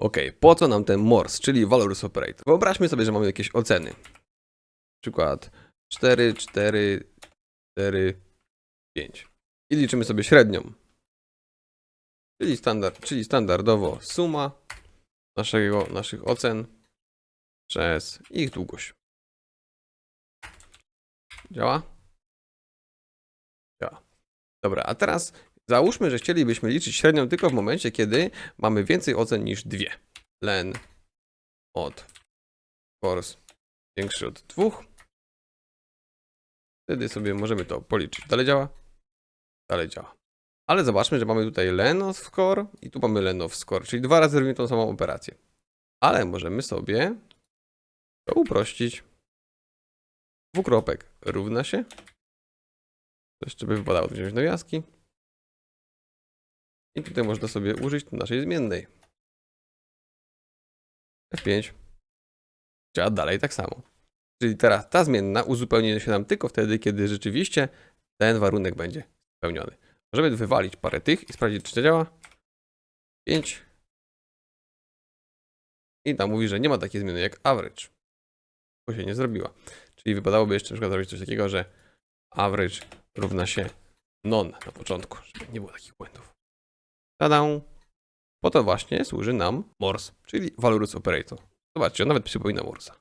Ok, po co nam ten Morse, czyli Valorous Operator? Wyobraźmy sobie, że mamy jakieś oceny. Na przykład 4, 4, 4, 5. I liczymy sobie średnią. Czyli, standard, czyli standardowo suma naszego, naszych ocen przez ich długość. Działa? Działa. Dobra, a teraz załóżmy, że chcielibyśmy liczyć średnią tylko w momencie, kiedy mamy więcej ocen niż dwie. Len od force większy od dwóch. Wtedy sobie możemy to policzyć. Dalej działa? Dalej działa. Ale zobaczmy, że mamy tutaj len of score i tu mamy len of score, czyli dwa razy robimy tą samą operację. Ale możemy sobie to uprościć. Dwukropek równa się. To jeszcze by wypadało wziąć nawiaski. I tutaj można sobie użyć naszej zmiennej. F5. Działa dalej tak samo. Czyli teraz ta zmienna uzupełni się nam tylko wtedy, kiedy rzeczywiście ten warunek będzie spełniony. Możemy wywalić parę tych i sprawdzić, czy to działa. 5. I tam mówi, że nie ma takiej zmiany jak average. Bo się nie zrobiła. Czyli wypadałoby jeszcze na przykład zrobić coś takiego, że average równa się non na początku, żeby nie było takich błędów. Tada! Po to właśnie służy nam Morse, czyli Valorous Operator. Zobaczcie, on nawet przypomina Morsa.